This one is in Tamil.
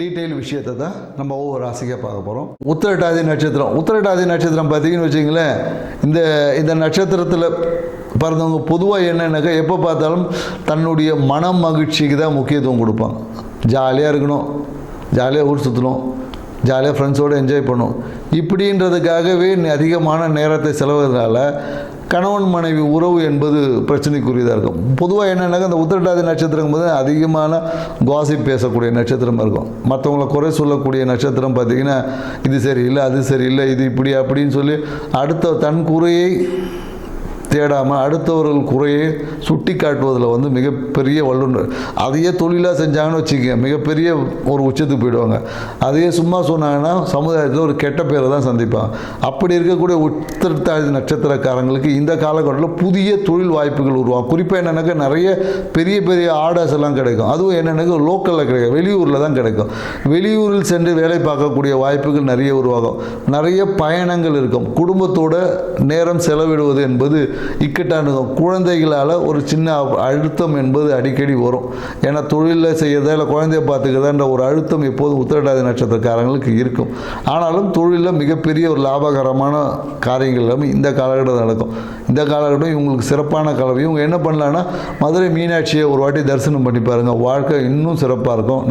டீட்டெயில் விஷயத்தை தான் நம்ம ஒவ்வொரு ராசிக்காக பார்க்க போகிறோம் உத்திரட்டாதி நட்சத்திரம். உத்திரட்டாதி நட்சத்திரம் பார்த்தீங்கன்னு வச்சிங்களேன் இந்த இந்த நட்சத்திரத்தில் பிறந்தவங்க பொதுவாக என்னென்னாக்கா எப்போ பார்த்தாலும் தன்னுடைய மன மகிழ்ச்சிக்கு தான் முக்கியத்துவம் கொடுப்பாங்க. ஜாலியாக இருக்கணும். ஜாலியாக ஊர் சுற்றணும் ஜாலியாக ஃப்ரெண்ட்ஸோடு என்ஜாய் பண்ணும். இப்படின்றதுக்காகவே அதிகமான நேரத்தை செலவுறதுனால கணவன் மனைவி உறவு என்பது பிரச்சனைக்குரியதாக இருக்கும். பொதுவாக என்னென்னாக்கா அந்த உத்திரட்டாதி நட்சத்திரம் போது அதிகமான காசிப் பேசக்கூடிய நட்சத்திரம் இருக்கும். மற்றவங்கள குறை சொல்லக்கூடிய நட்சத்திரம் பார்த்திங்கன்னா இது சரியில்லை அது சரியில்லை இது இப்படி அப்படின்னு சொல்லி அடுத்த தன் குறையை தேடாமல் அடுத்தவர்கள் குறையை சுட்டி காட்டுவதில் வந்து மிகப்பெரிய வல்லுநர். அதையே தொழிலாக செஞ்சாங்கன்னு வச்சுக்கோங்க. மிகப்பெரிய ஒரு உச்சத்துக்கு போயிடுவாங்க. அதையே சும்மா சொன்னாங்கன்னா சமுதாயத்தில் ஒரு கெட்ட பேரை தான் சந்திப்பாங்க. அப்படி இருக்கக்கூடிய உத்திரத்தாதி நட்சத்திரக்காரங்களுக்கு இந்த காலகட்டத்தில் புதிய தொழில் வாய்ப்புகள் உருவாகும். குறிப்பாக என்னென்னாக்கா நிறைய பெரிய பெரிய ஆர்டர்ஸ் எல்லாம் கிடைக்கும். அதுவும் என்னென்னாக்கா லோக்கலில் கிடைக்கும். வெளியூரில் தான் கிடைக்கும். வெளியூரில் சென்று வேலை பார்க்கக்கூடிய வாய்ப்புகள் நிறைய உருவாகும். நிறைய பயணங்கள் இருக்கும். குடும்பத்தோட நேரம் செலவிடுவது என்பது இக்கட்டானதும். குழந்தைகளால் ஒரு சின்ன அழுத்தம் என்பது அடிக்கடி வரும். ஏன்னா தொழிலில் செய்யறதா இல்லை குழந்தைய பார்த்துக்கிறதான்ற ஒரு அழுத்தம் எப்போதும் உத்திரட்டாதி நட்சத்திரக்காரங்களுக்கு இருக்கும். ஆனாலும் தொழிலில் மிகப்பெரிய ஒரு லாபகரமான காரியங்கள் எல்லாமே இந்த காலகட்டம் நடக்கும். இந்த காலகட்டம் இவங்களுக்கு சிறப்பான கலவை இவங்க என்ன பண்ணலான்னா மதுரை மீனாட்சியை ஒரு வாட்டி தரிசனம் பண்ணி பாருங்கள் வாழ்க்கை இன்னும் சிறப்பாக இருக்கும்.